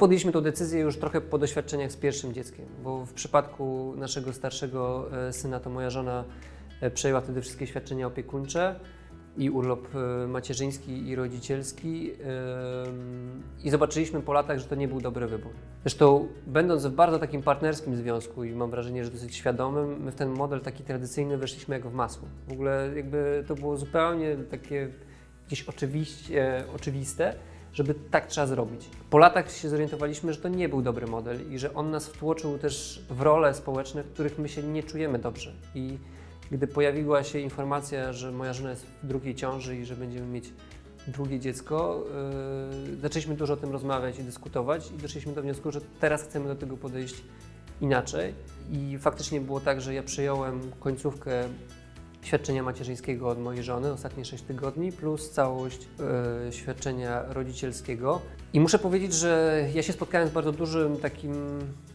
Podjęliśmy tę decyzję już trochę po doświadczeniach z pierwszym dzieckiem, bo w przypadku naszego starszego e, syna to moja żona e, przejęła wtedy wszystkie świadczenia opiekuńcze i urlop e, macierzyński i rodzicielski i zobaczyliśmy po latach, że to nie był dobry wybór. Zresztą będąc w bardzo takim partnerskim związku i mam wrażenie, że dosyć świadomym, my w ten model taki tradycyjny weszliśmy jak w masło. W ogóle jakby to było zupełnie takie gdzieś oczywiście, oczywiste, żeby tak trzeba zrobić. Po latach się zorientowaliśmy, że to nie był dobry model i że on nas wtłoczył też w role społeczne, w których my się nie czujemy dobrze. I gdy pojawiła się informacja, że moja żona jest w drugiej ciąży i że będziemy mieć drugie dziecko, yy, zaczęliśmy dużo o tym rozmawiać i dyskutować i doszliśmy do wniosku, że teraz chcemy do tego podejść inaczej. I faktycznie było tak, że ja przyjąłem końcówkę świadczenia macierzyńskiego od mojej żony, ostatnie 6 tygodni, plus całość e, świadczenia rodzicielskiego. I muszę powiedzieć, że ja się spotkałem z bardzo dużym takim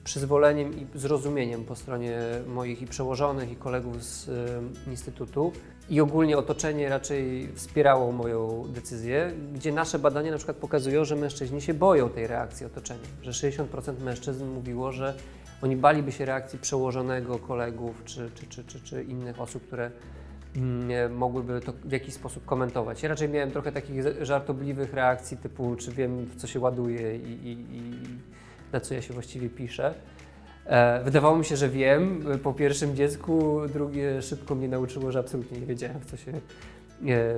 przyzwoleniem i zrozumieniem po stronie moich i przełożonych, i kolegów z e, Instytutu. I ogólnie otoczenie raczej wspierało moją decyzję, gdzie nasze badania na przykład pokazują, że mężczyźni się boją tej reakcji otoczenia. Że 60% mężczyzn mówiło, że oni baliby się reakcji przełożonego, kolegów czy, czy, czy, czy, czy innych osób, które mogłyby to w jakiś sposób komentować. Ja raczej miałem trochę takich żartobliwych reakcji typu, czy wiem, w co się ładuje i, i, i na co ja się właściwie piszę. E, wydawało mi się, że wiem e, po pierwszym dziecku, drugie szybko mnie nauczyło, że absolutnie nie wiedziałem, w co się, e,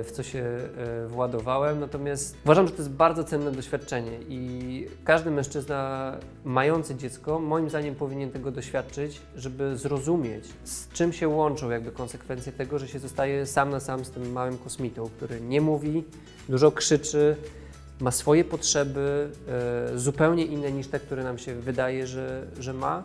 w co się e, władowałem. Natomiast uważam, że to jest bardzo cenne doświadczenie i każdy mężczyzna mający dziecko, moim zdaniem, powinien tego doświadczyć, żeby zrozumieć, z czym się łączą jakby konsekwencje tego, że się zostaje sam na sam z tym małym kosmitą, który nie mówi, dużo krzyczy, ma swoje potrzeby, e, zupełnie inne niż te, które nam się wydaje, że, że ma.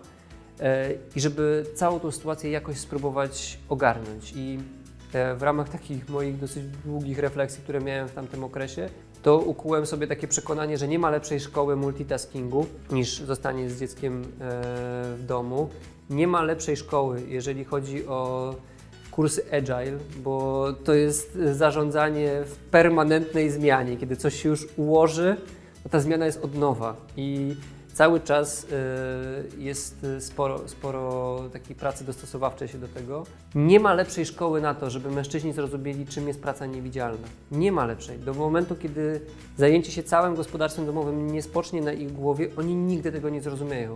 E, I żeby całą tą sytuację jakoś spróbować ogarnąć. I e, w ramach takich moich dosyć długich refleksji, które miałem w tamtym okresie, to ukułem sobie takie przekonanie, że nie ma lepszej szkoły multitaskingu niż zostanie z dzieckiem e, w domu. Nie ma lepszej szkoły, jeżeli chodzi o kursy agile, bo to jest zarządzanie w permanentnej zmianie. Kiedy coś się już ułoży, to ta zmiana jest od nowa i cały czas y, jest sporo, sporo takiej pracy dostosowawczej się do tego. Nie ma lepszej szkoły na to, żeby mężczyźni zrozumieli, czym jest praca niewidzialna. Nie ma lepszej. Do momentu, kiedy zajęcie się całym gospodarstwem domowym nie spocznie na ich głowie, oni nigdy tego nie zrozumieją.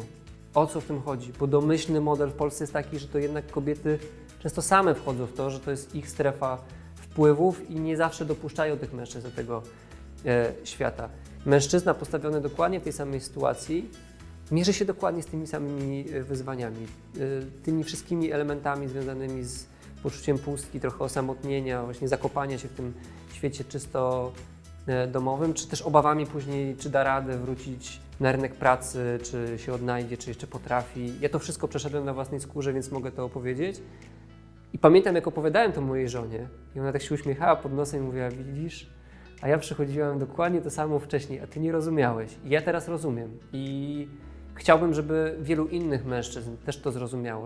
O co w tym chodzi? Bo domyślny model w Polsce jest taki, że to jednak kobiety często same wchodzą w to, że to jest ich strefa wpływów i nie zawsze dopuszczają tych mężczyzn do tego świata. Mężczyzna postawiony dokładnie w tej samej sytuacji mierzy się dokładnie z tymi samymi e, wyzwaniami, e, tymi wszystkimi elementami związanymi z poczuciem pustki, trochę osamotnienia, właśnie zakopania się w tym świecie czysto e, domowym, czy też obawami później, czy da radę wrócić na rynek pracy, czy się odnajdzie, czy jeszcze potrafi. Ja to wszystko przeszedłem na własnej skórze, więc mogę to opowiedzieć. I pamiętam, jak opowiadałem to mojej żonie, i ona tak się uśmiechała pod nosem i mówiła: Widzisz, a ja przechodziłam dokładnie to samo wcześniej, a ty nie rozumiałeś. I ja teraz rozumiem. I chciałbym, żeby wielu innych mężczyzn też to zrozumiało.